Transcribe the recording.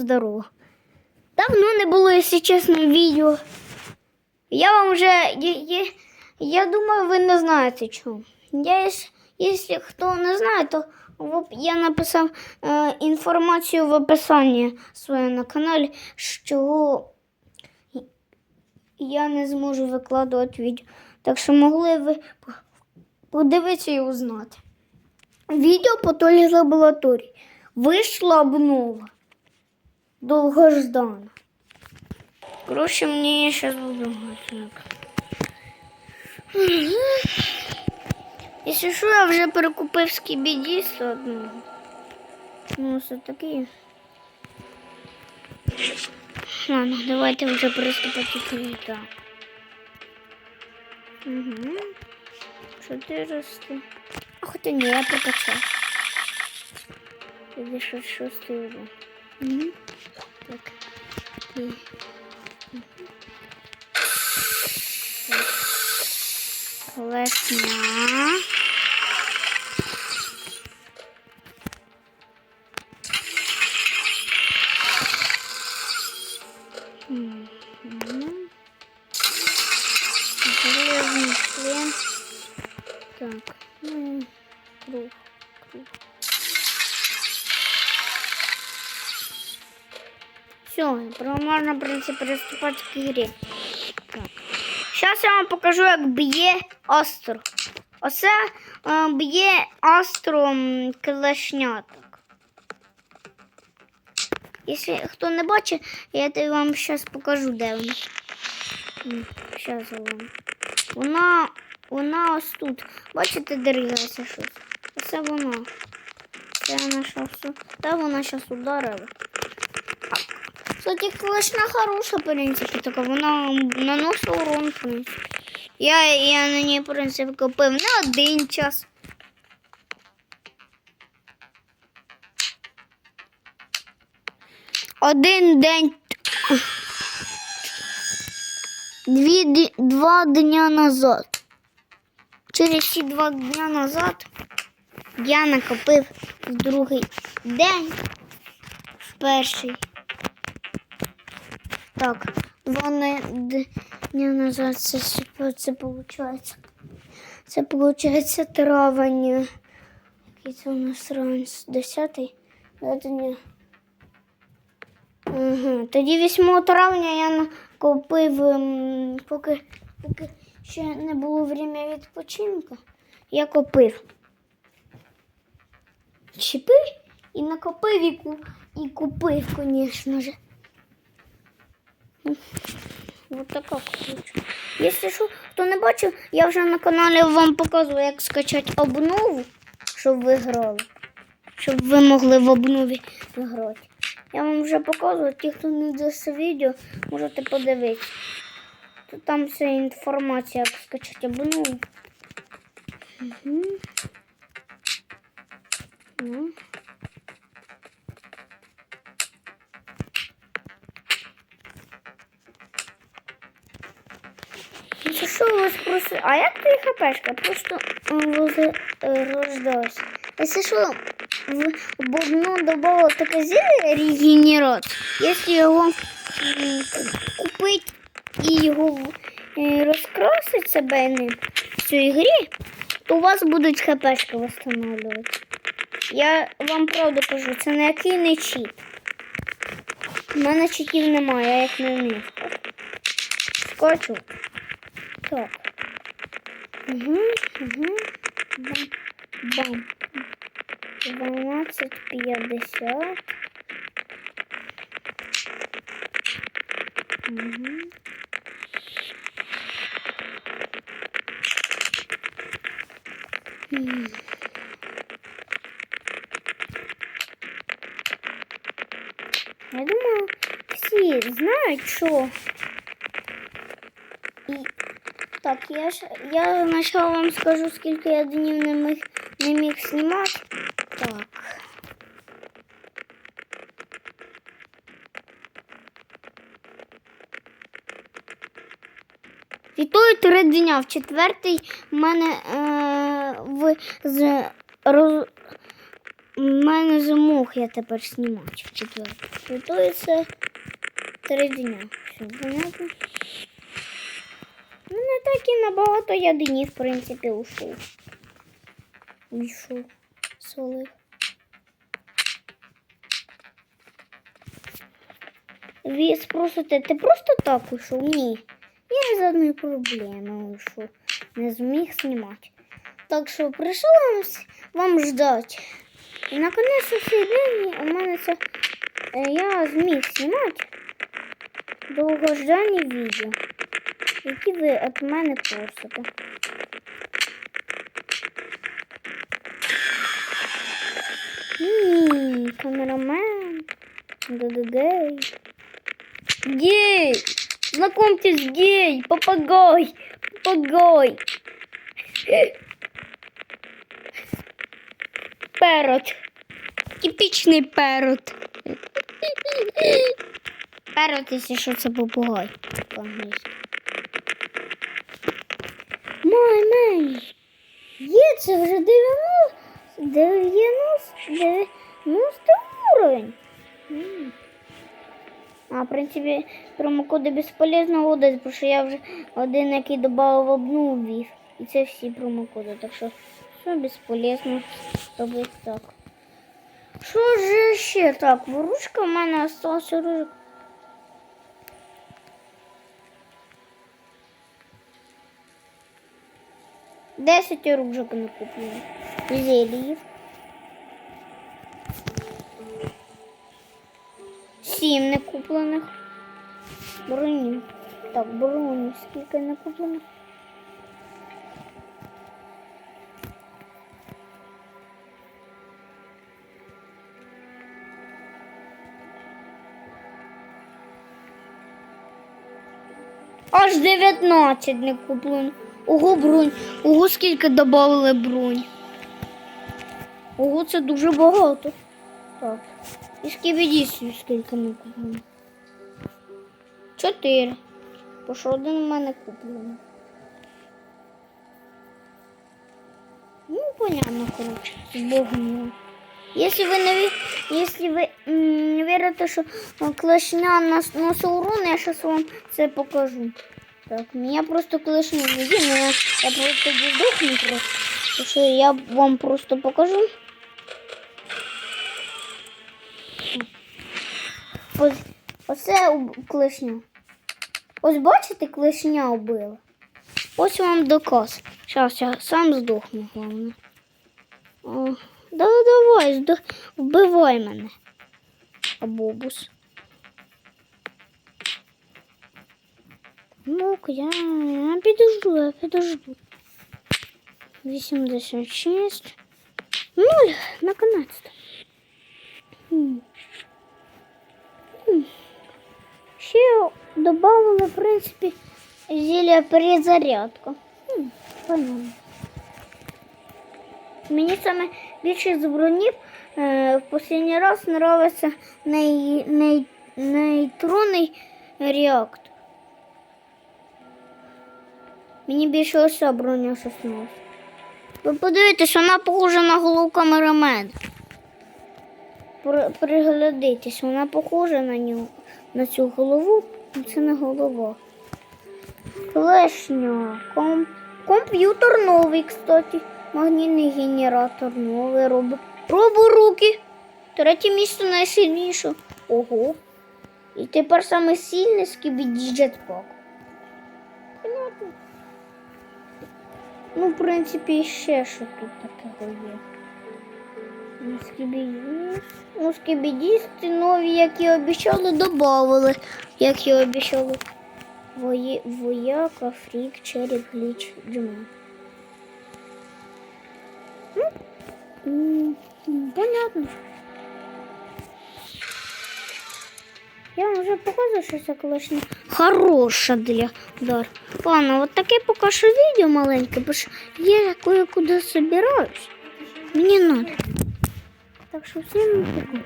здорово. Давно не було, якщо чесно, відео. Я вам вже. Я, я, я думаю, ви не знаєте чому. Я, якщо хто не знає, то я написав е, інформацію в описанні своєму на каналі, що я не зможу викладувати відео. Так що могли ви подивитися і узнати. Відео по толі лабораторії. Вийшла обнова. Довгождана. Коротше, мені я зараз буду так. Якщо що, я вже перекупив скібідіс одного. Ну, все таки. Ладно, давайте вже приступати к літа. Угу. Чотиристи. А хоча ні, я прокачав. Тоді ще шостий урон. Угу. Так. Мгм. Так. Класня. Все, можно, в принципе, приступать к игре. Так. Сейчас я вам покажу, як б'є остро. Оце е, б'є остро клешняток. Якщо хто не бачить, я вам зараз покажу, де вона. Зараз вам. Вона, вона ось тут. Бачите, дергається щось. Оце вона. Це вона щас. Та вона зараз ударила. Кстати, клешня хороша, в принципі, така вона наносить урон, в принципі. Я, я на ній, в принципі, купив на один час. Один день. Дві, два дня назад. Через ці два дня назад я накопив другий день, в перший. Так, на- дня назад це, це виходить. Це виходить травень. Який це у нас травень? Десятий? Угу. Тоді 8 травня я накопив, ем, поки, поки ще не було время відпочинку, я копив. Чіпив і накопив і, купив, звісно. Вот така куча. Якщо що, хто не бачив, я вже на каналі вам показую, як скачати обнову, щоб ви грали. Щоб ви могли в обнові грати. Я вам вже показував, ті, хто не дивився відео, можете подивитися. То там вся інформація, як скачати обнову. Угу. Ну. Що у вас просто. А як твій хпшка? Просто возле рождалась. Якщо що, в бубну додало таке зілля регенерат, якщо його купити і його е, розкрасити себе ним в цій грі, то у вас будуть хпшки встановлювати. Я вам правду кажу, це ніякий не чіт. У мене читів немає, я їх не вмію. Скочу. Так. Угу, угу. Бам. Бам. 12.50. Угу. Я думаю, всі знають, що. І... Так, я ж я спочатку вам скажу, скільки я днів не міг, не міг знімати. Так. І три дня. В четвертий в мене е, в, з, роз, У мене замок я тепер знімати в четвер. Готується три дня. Все, понятно? Ну, не так і набагато я днів, в принципі, ушов. Уйшов. Солив. Ви спросите, ти просто так ушов? Ні. Я з одної проблеми уйшов. Не зміг знімати. Так що прийшов вам, ждати. І наконець цей день у мене це е, я зміг знімати довгождані відео, які ви від мене просите. Камерамен. Г-г-гей. Гей! Знакомьтесь, гей! Попугай! Попугай! Перот. Типічний перот. Перот, якщо що, це попугай по-англійськи. це вже 90, 90, 90 уровень. А, в принципі, промокоди безполезно вводити, тому що я вже один, який додав одну ввів. І це всі промокоди, так що все безполезно робити так. Що ж ще так? Вручка в мене осталась ружик. 10 оружек мы купили. Зелье. 7 куплених. Брони. Так, броне скільки не куплених. Аж 19 не куплено. Ого, бронь. Ого, скільки додали бронь. Ого, це дуже багато. Так. І скібідісів скільки не куплено. Чотири. Бо що один у мене куплений. Ну, понятно, коротше. З Богом. Якщо ви не, якщо ви не вірите, що клешня нас носить урон, я зараз вам це покажу. Так, меня просто клешню не видно, я, просто тоді просто. Так що я вам просто покажу. Ось, оце клешня. Ось бачите, клешня вбила. Ось вам доказ. Зараз я сам здохну, головне. О, да, давай, здох... вбивай мене. Абобус. Ну-ка, я, я підожду, я підожду. 86. Нуль, наконец-то. Ще добавили, в принципі, зілля Понятно. Мені саме більше з бронів е, в останній раз нравиться ней, ней, нейтронний реактор. Мені більше ось броня 16. Ви подивитесь, вона похожа на голову камерамена. При- Приглядитесь, вона похожа на нього, на цю голову, це не голова. Клешня. Ком... Комп'ютер новий, кстати. Магнітний генератор новий робо. Роборуки. Третє місце найсильніше. Ого. І тепер саме сильний скібіді джетпак. Ну, в принципі, ще що тут такого є. Ну. Скібідісти нові, як і обіцяли, додали, як і обіцяли. Вої... Вояка, фрік, череп, гліч, джума. Ну, понятно. Я вам вже показую, що це клашня хороша для удар. Ладно, от таке покажу відео маленьке, бо ж я кое-куди собираюсь. Мені надо. Так що всім пока.